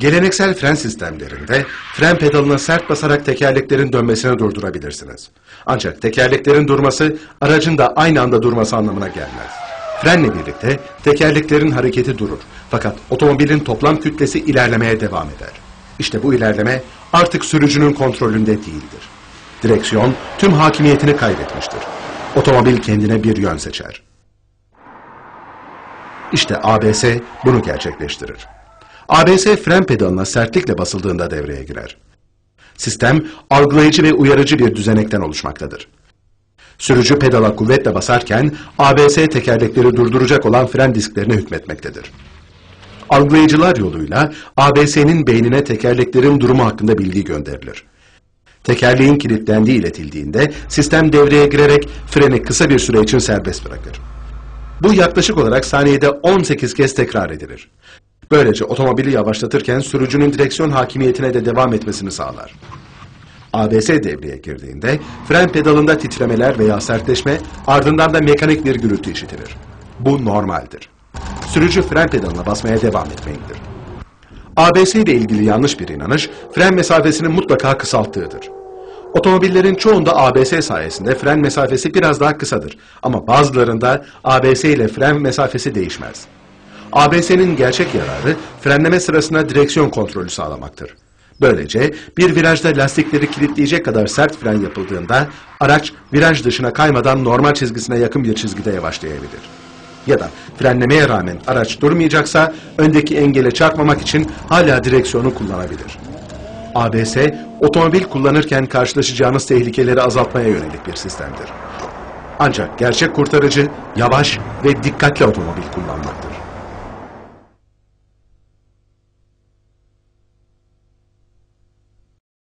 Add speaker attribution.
Speaker 1: Geleneksel fren sistemlerinde fren pedalına sert basarak tekerleklerin dönmesini durdurabilirsiniz. Ancak tekerleklerin durması aracın da aynı anda durması anlamına gelmez. Frenle birlikte tekerleklerin hareketi durur. Fakat otomobilin toplam kütlesi ilerlemeye devam eder. İşte bu ilerleme artık sürücünün kontrolünde değildir. Direksiyon tüm hakimiyetini kaybetmiştir. Otomobil kendine bir yön seçer. İşte ABS bunu gerçekleştirir. ABS fren pedalına sertlikle basıldığında devreye girer. Sistem algılayıcı ve uyarıcı bir düzenekten oluşmaktadır. Sürücü pedala kuvvetle basarken ABS tekerlekleri durduracak olan fren disklerine hükmetmektedir. Algılayıcılar yoluyla ABS'nin beynine tekerleklerin durumu hakkında bilgi gönderilir. Tekerleğin kilitlendiği iletildiğinde sistem devreye girerek freni kısa bir süre için serbest bırakır. Bu yaklaşık olarak saniyede 18 kez tekrar edilir. Böylece otomobili yavaşlatırken sürücünün direksiyon hakimiyetine de devam etmesini sağlar. ABS devreye girdiğinde fren pedalında titremeler veya sertleşme ardından da mekanik bir gürültü işitilir. Bu normaldir. Sürücü fren pedalına basmaya devam etmelidir. ABS ile ilgili yanlış bir inanış fren mesafesini mutlaka kısalttığıdır. Otomobillerin çoğunda ABS sayesinde fren mesafesi biraz daha kısadır ama bazılarında ABS ile fren mesafesi değişmez. ABS'nin gerçek yararı frenleme sırasında direksiyon kontrolü sağlamaktır. Böylece bir virajda lastikleri kilitleyecek kadar sert fren yapıldığında araç viraj dışına kaymadan normal çizgisine yakın bir çizgide yavaşlayabilir. Ya da frenlemeye rağmen araç durmayacaksa öndeki engele çarpmamak için hala direksiyonu kullanabilir. ABS, otomobil kullanırken karşılaşacağınız tehlikeleri azaltmaya yönelik bir sistemdir. Ancak gerçek kurtarıcı yavaş ve dikkatli otomobil kullanmaktır.